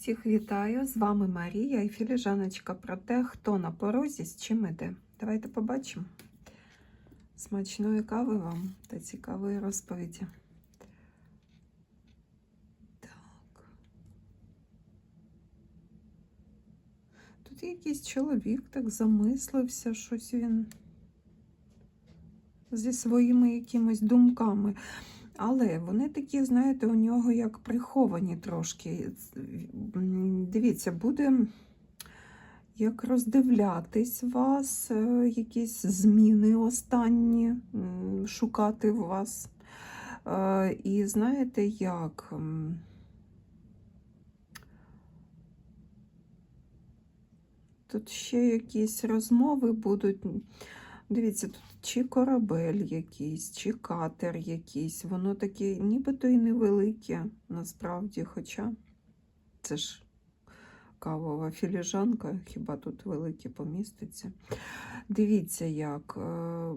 Всіх вітаю! З вами Марія і філіжаночка про те, хто на порозі з чим іде. Давайте побачимо. Смачної кави вам та цікавої розповіді. Так. Тут якийсь чоловік так замислився, щось він зі своїми якимись думками. Але вони такі, знаєте, у нього як приховані трошки. Дивіться, буде як роздивлятись вас, е, якісь зміни останні шукати вас. Е, І знаєте як? Тут ще якісь розмови будуть. Дивіться, тут чи корабель якийсь, чи катер якийсь. Воно таке нібито і невелике, насправді, хоча це ж кавова філіжанка, хіба тут велике поміститься. Dивіться, як е,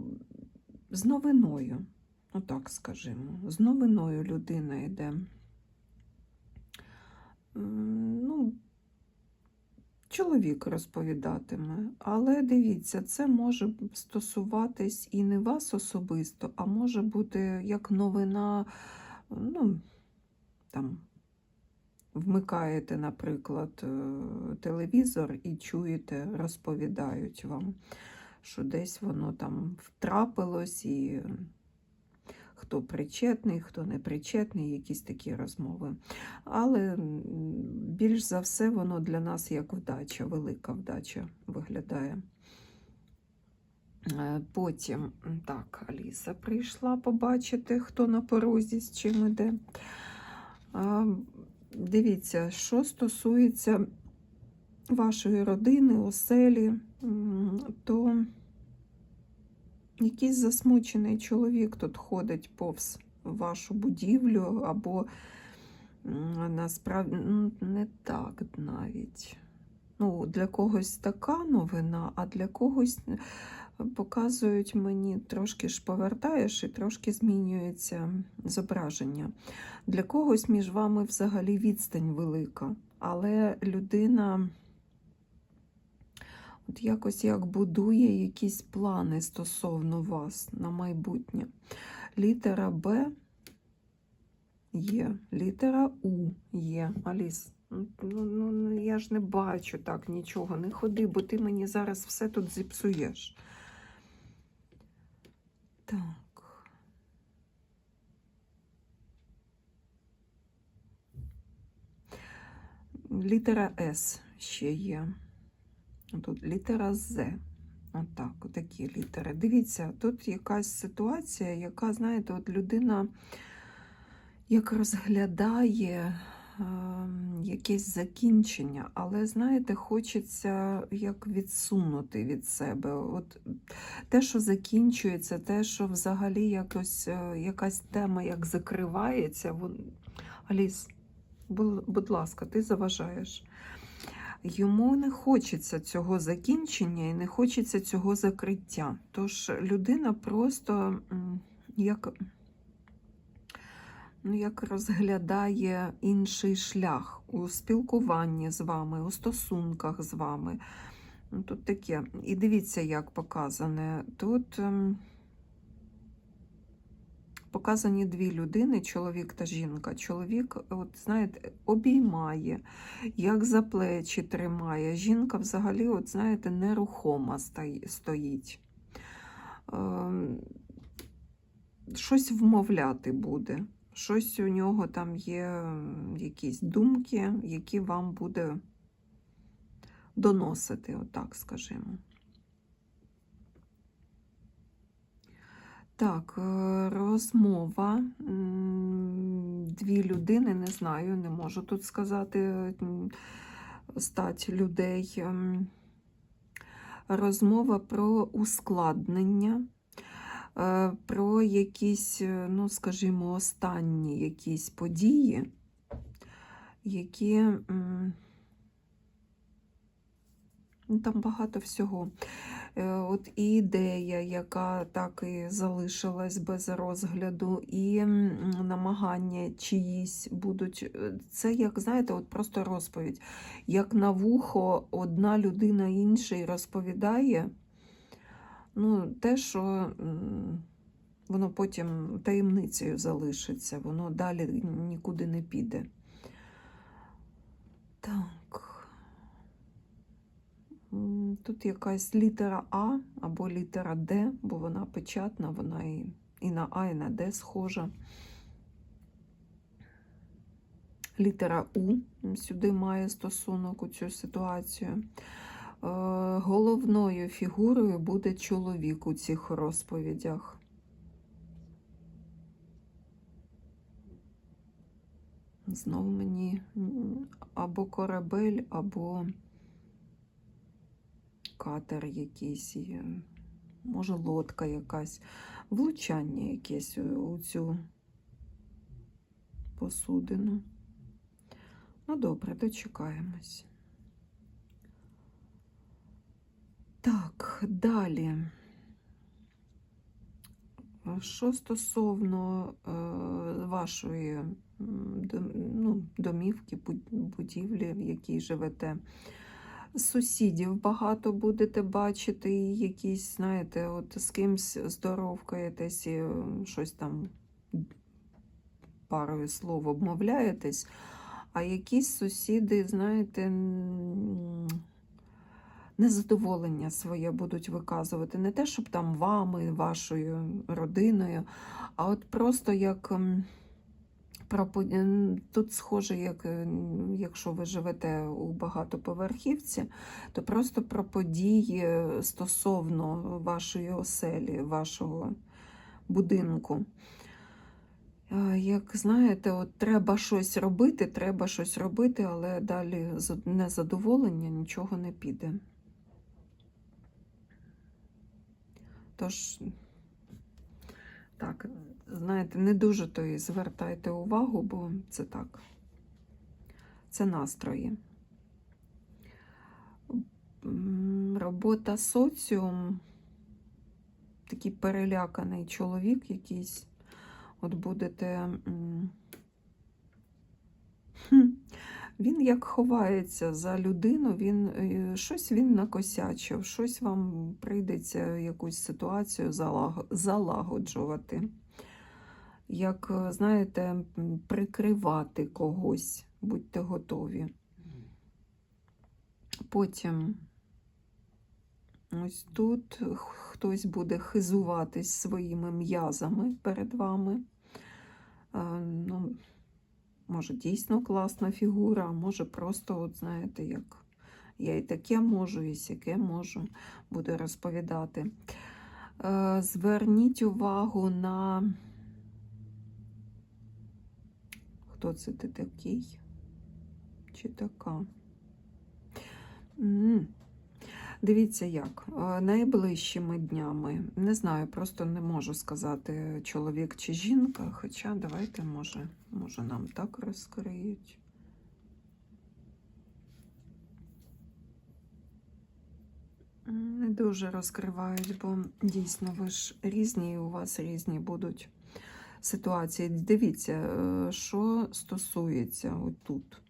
з новиною, отак скажімо, з новиною людина йде. Ну, чоловік розповідатиме, але дивіться, це може стосуватись і не вас особисто, а може бути як новина, ну, там, вмикаєте, наприклад, е, телевізор і чуєте, розповідають вам, що десь воно там втрапилось і хто причетний, хто не причетний, якісь такі розмови. Але більш за все воно для нас як вдача, велика вдача виглядає. Е, Потім, так, Аліса прийшла побачити, хто на порозі з чим іде. Дивіться, що стосується вашої родини, оселі, то якийсь засмучений чоловік тут ходить повз вашу будівлю, або насправді ну, не так навіть. Ну, для когось така новина, а для когось показують мені, трошки ж повертаєш і трошки змінюється зображення. Для когось між вами взагалі відстань велика, але людина от якось як будує якісь плани стосовно вас на майбутнє. Літера Б є, літера У є. Аліс, ну, ну, ну, я ж не бачу так нічого. Не ходи, бо ти мені зараз все тут зіпсуєш. Так. Літера С ще є. Тут літера З. Отак, отакі літери. Дивіться, тут якась ситуація, яка, знаєте, от людина як розглядає е, якесь закінчення, але, знаєте, хочеться як відсунути від себе. От те, що закінчується, те, що взагалі якось, е, якась тема як закривається. Вон... Аліс, бу- будь ласка, ти заважаєш. Йому не хочеться цього закінчення і не хочеться цього закриття. Тож людина просто як, ну, як розглядає інший шлях у спілкуванні з вами, у стосунках з вами. Ну, Тут таке. І дивіться, як показане. Тут ем, показані дві людини, чоловік та жінка. Чоловік, от знаєте, обіймає, як за плечі тримає. Жінка взагалі, от знаєте, нерухома стоїть. Ем, Щось вмовляти буде. Щось у нього там є якісь думки, які вам буде доносити, отак скажімо. Так, е, розмова. Дві людини, не знаю, не можу тут сказати стать людей. Ем, Розмова про ускладнення, е, про якісь, е, ну, скажімо, останні якісь події, які ну, там багато всього. Е, От і ідея, яка так і залишилась без розгляду, і намагання чиїсь будуть. е, Це, як знаєте, от просто розповідь. Як на вухо одна людина іншій розповідає, ну, те, що воно потім таємницею залишиться, воно далі нікуди не піде. Так. Тут якась літера А або літера Д, бо вона печатна, вона і, і на А, і на Д схожа. Літера У сюди має стосунок у цю ситуацію. Е, Головною фігурою буде чоловік у цих розповідях. Знову мені або корабель, або катер якийсь, може лодка якась, влучання якесь у цю посудину. Ну, добре, дочекаємось. Так, далі. Що стосовно е, вашої ну, домівки, будівлі, в якій живете, сусідів багато будете бачити, якісь, знаєте, от з кимсь здоровкаєтесь, і е, щось там парою слов обмовляєтесь, а якісь сусіди, знаєте, незадоволення своє будуть виказувати. Не те, щоб там вами, вашою родиною, а от просто як. Про Тут схоже, як е, якщо ви живете у багатоповерхівці, то просто про події стосовно вашої оселі, вашого будинку. Е, Як знаєте, от треба щось робити, треба щось робити, але далі незадоволення нічого не піде. Тож, так, знаєте, не дуже то і звертайте увагу, бо це так. Це настрої. Робота соціум, такий переляканий чоловік якийсь. От будете. Він як ховається за людину, він е, щось він накосячив, щось вам прийдеться якусь ситуацію залаг- залагоджувати. Як, е, знаєте, прикривати когось, будьте готові. Потім ось тут хтось буде хизуватись своїми м'язами перед вами. Е, Ну, може, дійсно класна фігура, а може просто, от знаєте, як я і таке можу, і сяке можу, буде розповідати. Е, Зверніть увагу на хто це ти такий? Чи така? М. Дивіться як. Найближчими днями, не знаю, просто не можу сказати чоловік чи жінка, хоча давайте, може, може нам так розкриють. Не дуже розкривають, бо дійсно ви ж різні, і у вас різні будуть ситуації. Дивіться, е, що стосується отут.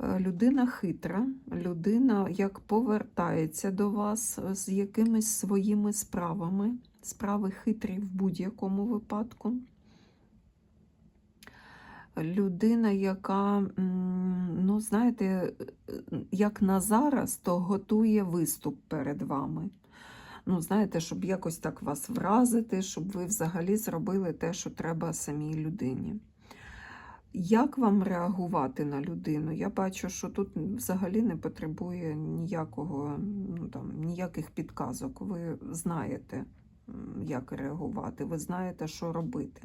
Е, Людина хитра, людина як повертається до вас е, з якимись своїми справами. Справи хитрі в будь-якому випадку. Людина, яка, ну, знаєте, як на зараз, то готує виступ перед вами. Ну, знаєте, щоб якось так вас вразити, щоб ви взагалі зробили те, що треба самій людині. Як вам реагувати на людину? Я бачу, що тут взагалі не потребує ніякого, ну, там, ніяких підказок. Ви знаєте, як реагувати, ви знаєте, що робити.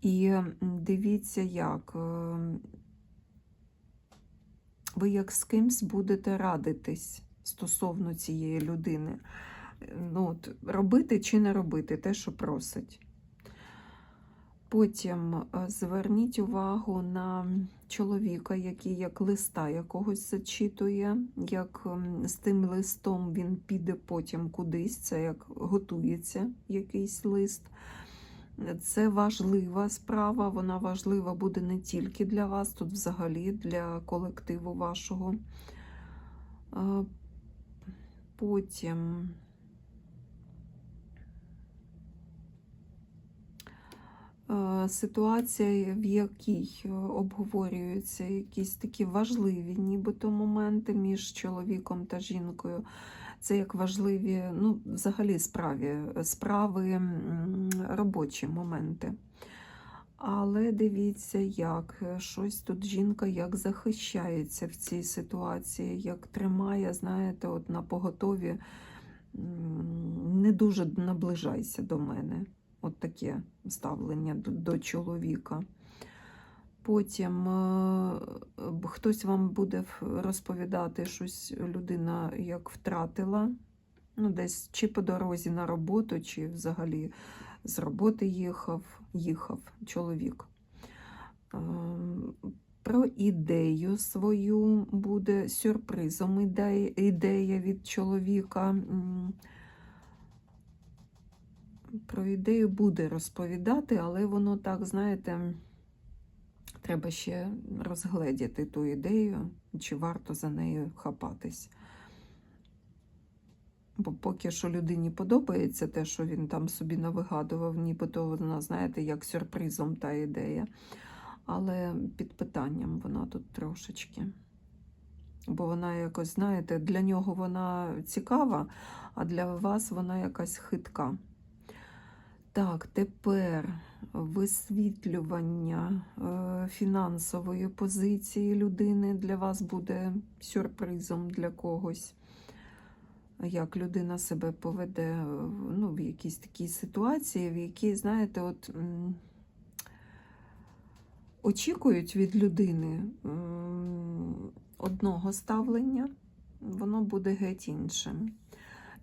І дивіться, як е, ви як з кимсь будете радитись стосовно цієї людини. Ну, от, робити чи не робити те, що просить. Потім е, зверніть увагу на чоловіка, який як листа якогось зачитує, як з тим листом він піде потім кудись, це як готується якийсь лист. Це важлива справа, вона важлива буде не тільки для вас, тут взагалі для колективу вашого. Е, Потім. Ситуація, в якій е, обговорюються якісь такі важливі, нібито моменти між чоловіком та жінкою. Це як важливі, ну, взагалі справі, справи робочі моменти. Але дивіться, як е, щось тут жінка як захищається в цій ситуації, як тримає, знаєте, от на поготові не дуже наближайся до мене. От таке ставлення до, до чоловіка. Потім е, хтось вам буде розповідати щось, людина як втратила, ну, десь чи по дорозі на роботу, чи взагалі з роботи їхав, їхав чоловік. Ем, Про ідею свою буде сюрпризом ідея від чоловіка. Про ідею буде розповідати, але воно так, знаєте, треба ще розгледіти ту ідею, чи варто за нею хапатись. Бо поки що людині подобається те, що він там собі навигадував, нібито вона, знаєте, як сюрпризом та ідея. Але під питанням вона тут трошечки. Бо вона якось, знаєте, для нього вона цікава, а для вас вона якась хитка. Так, тепер висвітлювання е, фінансової позиції людини для вас буде сюрпризом для когось. Як людина себе поведе е, ну, в якійсь такій ситуації, в якій, знаєте, от очікують від людини одного ставлення, воно буде геть іншим.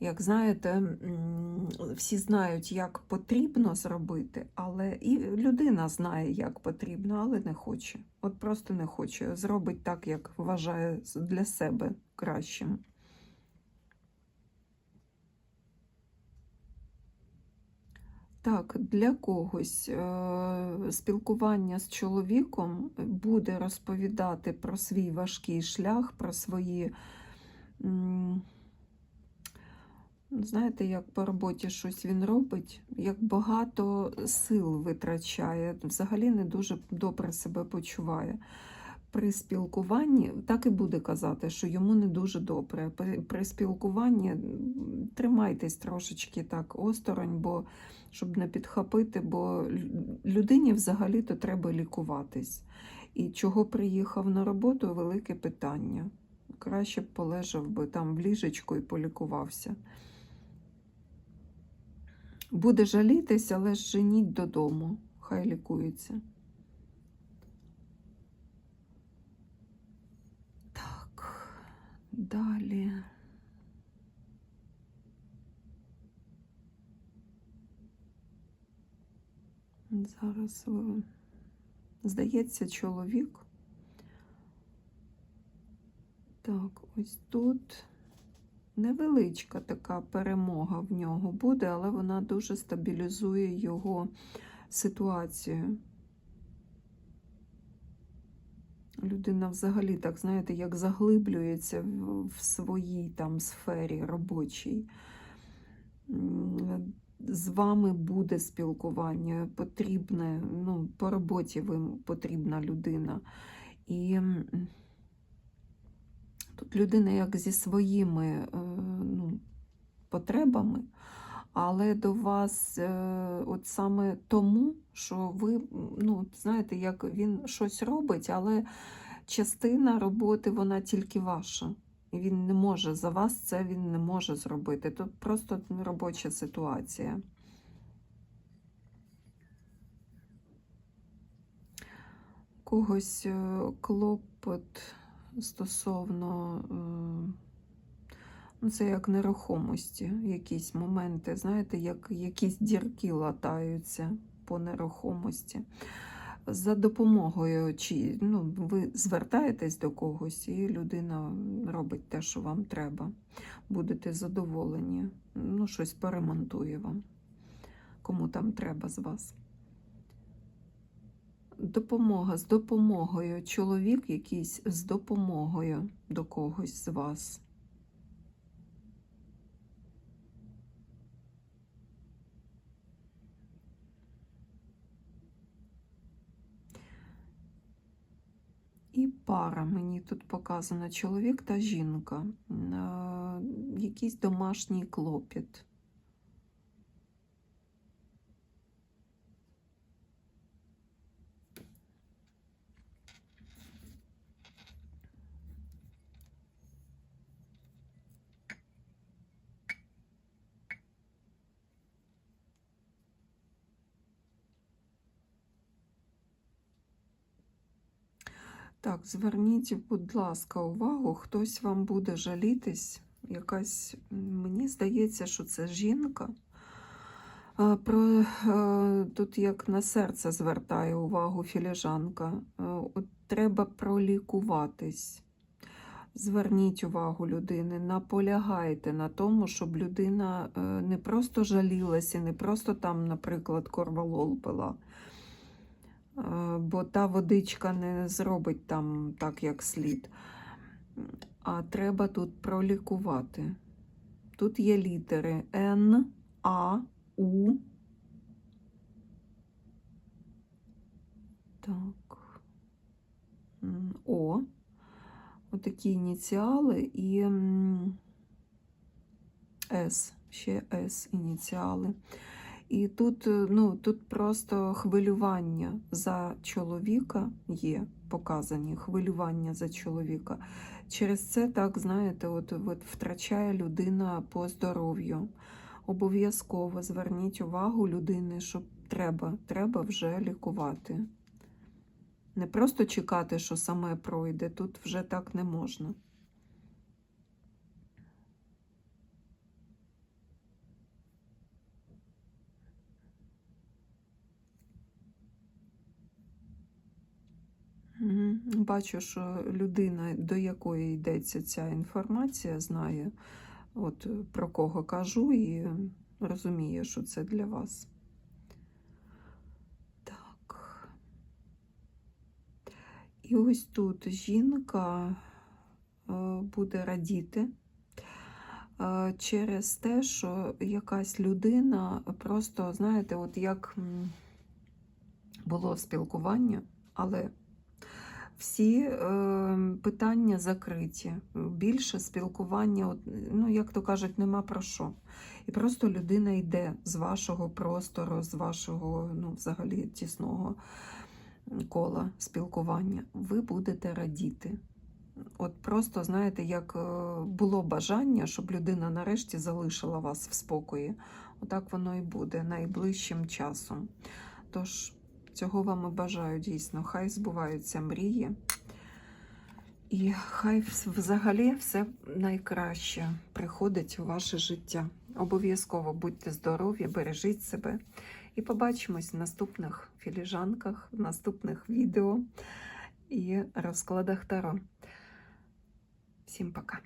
Як знаєте, всі знають, як потрібно зробити, але і людина знає, як потрібно, але не хоче. От просто не хоче. Зробить так, як вважає для себе кращим. Так, для когось е, спілкування з чоловіком буде розповідати про свій важкий шлях, про свої. Знаєте, як по роботі щось він робить, як багато сил витрачає, взагалі не дуже добре себе почуває. При спілкуванні так і буде казати, що йому не дуже добре. При, при спілкуванні тримайтесь трошечки так осторонь, бо щоб не підхопити, бо людині взагалі-то треба лікуватись. І чого приїхав на роботу велике питання. Краще б полежав би там в ліжечку і полікувався. Буде жалітись, але ж женіть додому, хай лікується. Так, далі. Зараз е, здається, чоловік. Так, ось тут невеличка така перемога в нього буде, але вона дуже стабілізує його ситуацію. Людина взагалі, так знаєте, як заглиблюється в, своїй там сфері робочій. З вами буде спілкування, потрібне, ну, по роботі ви потрібна людина. І тут людина як зі своїми е, ну, потребами, але до вас е, от саме тому, що ви, ну, знаєте, як він щось робить, але частина роботи вона тільки ваша. І він не може за вас це він не може зробити. Тут просто робоча ситуація. Когось е, клопот стосовно, е, ну, це як нерухомості, якісь моменти, знаєте, як якісь дірки латаються по нерухомості. За допомогою, чи ну, ви звертаєтесь до когось, і людина робить те, що вам треба. Будете задоволені. Ну, щось поремонтує вам, кому там треба з вас. Допомога з допомогою. Чоловік якийсь з допомогою до когось з вас. І пара мені тут показано чоловік та жінка. Е, Якийсь домашній клопіт. Так, зверніть, будь ласка, увагу, хтось вам буде жалітись. Якась, мені здається, що це жінка. Про, тут як на серце звертає увагу філіжанка. От треба пролікуватись. Зверніть увагу людини, наполягайте на тому, щоб людина е, не просто жалілася, не просто там, наприклад, корвалол пила. Е, бо та водичка не зробить там так, як слід. А треба тут пролікувати. Тут є літери Н, А, У. Так. О. Отакі ініціали і С, ще С ініціали. І тут, е, ну, тут просто хвилювання за чоловіка є показані, хвилювання за чоловіка. Через це, так, знаєте, от, от втрачає людина по здоров'ю. Обов'язково зверніть увагу людини, що треба, треба вже лікувати. Не просто чекати, що саме пройде, тут вже так не можна. Бачу, що людина, до якої йдеться ця інформація, знає, от про кого кажу, і розуміє, що це для вас. Так. І ось тут жінка е, буде радіти е, через те, що якась людина просто, знаєте, от як було спілкування, але всі е, питання закриті. Більше спілкування, ну, як то кажуть, нема про що. І просто людина йде з вашого простору, з вашого, ну, взагалі, тісного кола спілкування. Ви будете радіти. От просто, знаєте, як е, було бажання, щоб людина нарешті залишила вас в спокої. Отак воно і буде найближчим часом. Тож, Цього вам і бажаю дійсно. Хай збуваються мрії. І хай взагалі все найкраще приходить у ваше життя. Обов'язково будьте здорові, бережіть себе. І побачимось в наступних філіжанках, в наступних відео і розкладах Таро. Всім пока!